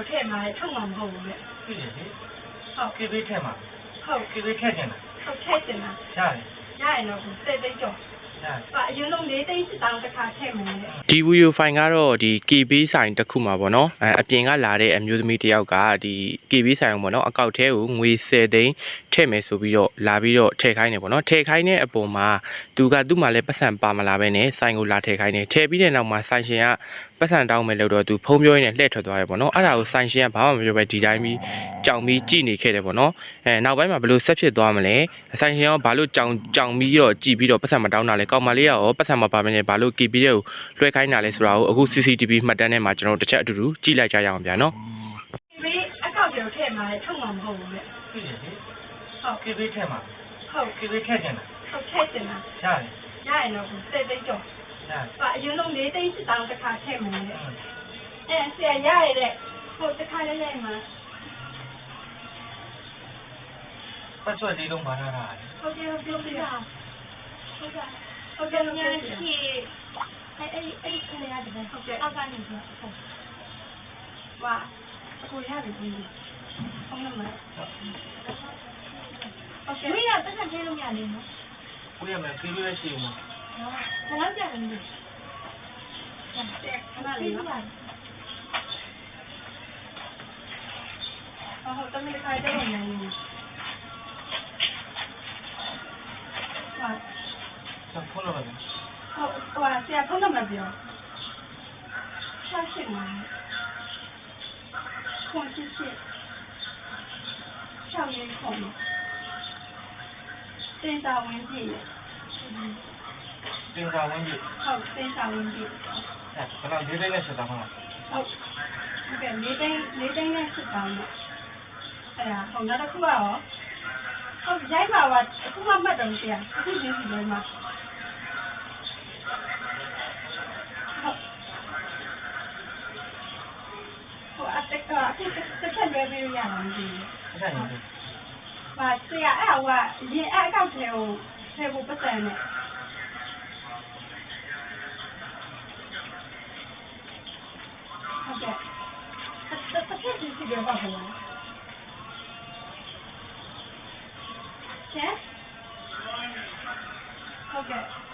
ကိုထည့်မှာလေထုတ်မှာမဟုတ်ဘူးလေသိတယ်လေဟုတ်ကေဘေးထက်မှာဟုတ်ကေဘေးထက်ကျင်ဟုတ်ထည့်တင်တာတာရတယ်ရရင်တော့စိတ်သိကြောရတယ်ပါအရင်ဆုံး၄သိန်းစစ်တောင်းတစ်ခါထည့်မယ်လေဒီဗီဒီယိုဖိုင်ကတော့ဒီ KB ဆိုင်တစ်ခုမှာပေါ့နော်အဲအပြင်ကလာတဲ့အမျိုးသမီးတစ်ယောက်ကဒီ KB ဆိုင်အောင်ပေါ့နော်အကောက်ထဲကိုငွေ10သိန်းထည့်မယ်ဆိုပြီးတော့လာပြီးတော့ထည့်ခိုင်းတယ်ပေါ့နော်ထည့်ခိုင်းတဲ့အပေါ်မှာသူကသူ့မှာလည်းပတ်စံပါမလာပဲနဲ့ဆိုင်ကိုလာထည့်ခိုင်းတယ်ထည့်ပြီးတဲ့နောက်မှာဆိုင်ရှင်က ပတ်စံတောင်းမယ်လို့တော့သူဖုံးပြောရင်းနဲ့လှည့်ထွက်သွားတယ်ပေါ့နော်အဲ့ဒါကိုဆိုင်ရှင်ကဘာမှမပြောပဲဒီတိုင်းပြီးကြောင်ပြီးကြည်နေခဲ့တယ်ပေါ့နော်အဲနောက်ပိုင်းမှာဘယ်လိုဆက်ဖြစ်သွားမလဲဆိုင်ရှင်ကဘာလို့ကြောင်ကြောင်ပြီးတော့ကြည်ပြီးတော့ပတ်စံမတောင်းတာလဲကောင်မလေးကရောပတ်စံမပါဘဲနဲ့ဘာလို့ KB ရဲ့ကိုလွှဲခိုင်းတာလဲဆိုတာကိုအခု CCTV မှတ်တမ်းထဲမှာကျွန်တော်တို့တစ်ချက်အတူတူကြည့်လိုက်ကြရအောင်ဗျာနော်ဒီအကောက်ကိုထည့်မှာလေထုတ်မှာမဟုတ်ဘူးလေသိတယ်လေဟုတ်ကေဘေးထက်မှာဟုတ်ကေဘေးထက်ကျင်တာဟုတ်ထည့်တင်တာရတယ်ရရင်တော့စိတ်သိကြော ဟာအရင်တော့၄သိန်း၈တောင်းတစ်ခါထည့်မယ်တဲ့အဲဆရာရရတဲ့ဟိုတစ်ခါလေးလေးမှာပတ်စွဲလေးလုံးမလာတာဟုတ်တယ်ဟုတ်တယ်ဟုတ်တယ်ဟုတ်တယ်ဟုတ်တယ်ညာရှိအဲအဲအဲခဏရတယ်ဟုတ်တယ်အောက်ကနေပြောဟုတ်ဝါအခုရတယ်ဒီဟုတ်လားမဟုတ်ကဲ့မိရတက်ချက်လို့မရလေနော်ကိုရမယ်ပြေးလို့ရရှိဦးမှာ ခဏကြာနေတယ်ခဏလေးနော်ဟုတ်တယ်ခိုင်းတယ်လို့နေနေဟာဆက်ဖုန်းလာတယ်ဟုတ်ကွာဆရာဖုန်းနံပါတ်ပြောဆက်ရှိမှာခွန်ချစ်ချစ်ဆောင်ရင်ခုံတင်တာဝင်ကြည့် တင်စာဝင်းကြီးဟုတ်တင်စာဝင်ကြည့်အဲဘယ်တော့လေးသိန်းနဲ့ဆက်တာမလားဟုတ်ဟုတ်ကဲ့လေးသိန်းလေးသိန်းနဲ့စစ်တောင်းတော့အဲ့ဒါဟိုနောက်တစ်ခုကရောဟုတ်ရိုက်ပါပါအခုမှမှတ်တော့ဆရာအခုချင်းစီလဲမှာဟုတ်ဟိုအတက်ကအအခုတစ်ချက်လွဲပြီးရမှာမသိဘူးအဲ့ဒါနေတယ်ပါဆရာအဲ့ဟိုကရင်အဲ့အကောက်ထဲကိုထည့်ဖို့ပတ်စံနဲ့ 的。Okay.